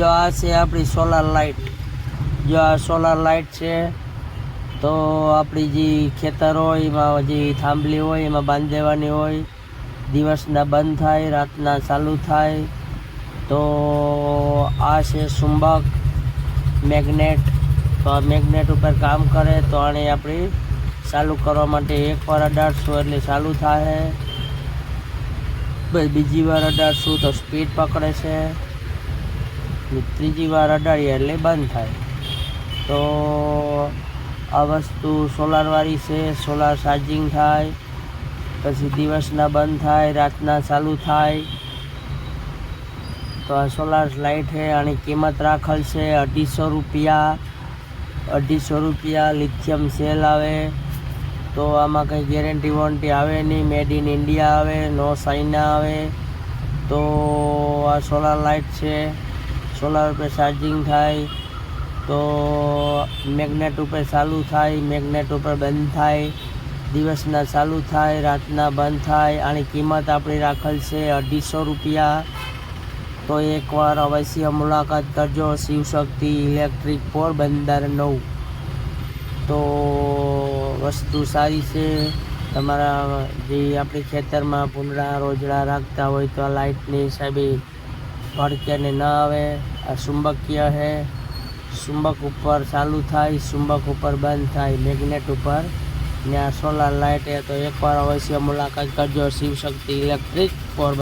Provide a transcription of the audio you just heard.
જો આ છે આપણી સોલાર લાઇટ જો આ સોલાર લાઇટ છે, તો આપણી જે ખેતર હોય, એમાં જે થાંભલી હોય, એમાં બાંધી દેવાની હોય, દિવસના બંધ થાય, રાતના ચાલુ થાય, તો આ છે ચુંબક મેગ્નેટ તો આ મેગ્નેટ ઉપર કામ કરે, તો આને આપણી ચાલુ કરવા માટે એકવાર અડાડશું એટલે ચાલુ થાય. બીજી વાર અડાડશું તો સ્પીડ પકડે છે. ત્રીજી વાર અડાડીએ એટલે બંધ થાય. તો આ વસ્તુ સોલારવાળી છે સોલાર ચાર્જિંગ થાય, પછી દિવસના બંધ થાય, રાતના ચાલુ થાય. તો આ સોલાર લાઇટ છે, આની કિંમત રાખેલ છે અઢીસો રૂપિયા. અઢીસો રૂપિયા લિથિયમ સેલ આવે. તો આમાં કંઈ ગેરંટી વોરંટી આવે નહીં મેડ ઇન ઇન્ડિયા આવે નો સાઇના આવે. તો આ સોલાર લાઇટ છે. સોલાર ઉપર ચાર્જિંગ થાય, તો મેગ્નેટ ઉપર ચાલુ થાય મેગ્નેટ ઉપર બંધ થાય, દિવસના ચાલુ થાય, રાતના બંધ થાય, આની કિંમત આપણી રાખેલ છે અઢીસો રૂપિયા. તો એકવાર અવશ્ય મુલાકાત કરજો શિવશક્તિ ઇલેક્ટ્રિક પોરબંદર નવ. તો વસ્તુ સારી છે. તમારા જે આપણી ખેતરમાં ભૂંડરા રોજડા રાખતા હોય તો આ લાઇટની હિસાબે ભડકે ન આવે. આ ચુંબકીય છે ચુંબક ઉપર ચાલુ થાય, ચુંબક ઉપર બંધ થાય. મેગ્નેટ ઉપર. ને આ સોલાર લાઇટ એ તો એકવાર અવશ્ય મુલાકાત કરજો. શિવશક્તિ ઇલેક્ટ્રિક પોરબંદર